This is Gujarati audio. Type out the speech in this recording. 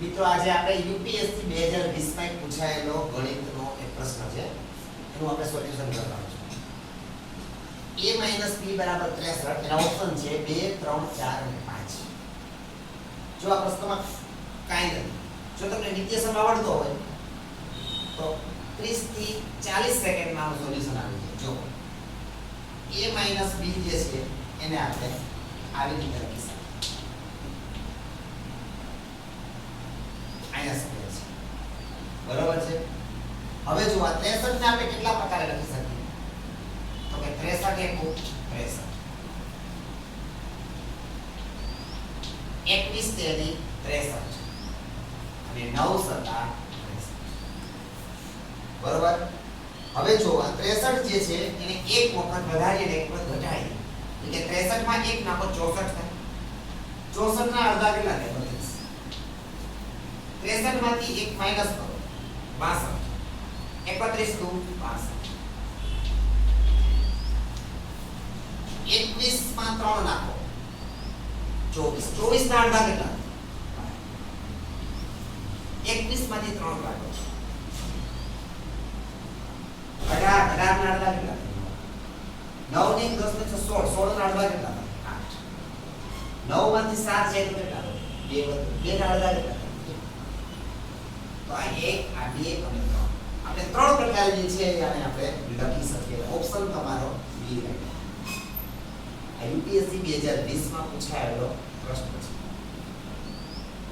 મિત્રો, આજે આપણે યુપીએસસી બે હજાર વીસમાં પૂછાયેલો ગણિતનો એક પ્રશ્ન છે. એનું આપણે સોલ્યુશન કરવાનું છે. A માઇનસ b બરાબર 63 એના ઓપ્શન છે 2 3 4 અને 5 જો આ પ્રશ્નમાં કાંઈ નથી. જો તમને નિત્યસમ આવડતો હોય, તો 30 થી 40 સેકન્ડમાં આનું સોલ્યુશન આવી જાય. જો. A માઇનસ b જે છે, એને આપણે આવી રીતે લખી શકીએ અહીંયા સુધી છે બરાબર છે જો આ 63 ને આપણે કેટલા પ્રકારે લખી શકીએ? તો કે 63 એકુ 63 એકવીસ તેરી 63 અને 9 સત્તા બરોબર? હવે જો આ 63 જે છે, એને એક વખત વધારી અને એક વખત ઘટાડીએ એટલે ત્રેસઠ 63 માં 1 નાખો 64 થાય. 64 ના અડધા કેટલા થાય? 32 63 માંથી 1 માઇનસ કરો. 62 31 દુ 62 21 માં 3 નાખો 24 24 ના અડધા કેટલા 21 માંથી 3 કાઢો અઢાર અઢાર ના અડધા કેટલા નવ ને દસ ને છ સોળ સોળ ના અડધા કેટલા થાય? આઠ નવમાંથી સાત જાય તો કેટલા બે વધુ. બે ના અડધા કેટલા થાય? તો આ એક આ બે અને ત્રણ આપણે ત્રણ પ્રકારની છે આને આપણે લખી શકીએ. ઓપ્શન તમારો બી રાઈટ આ યુપીએસસી બે હજાર વીસમાં પૂછાયેલો પ્રશ્ન છે.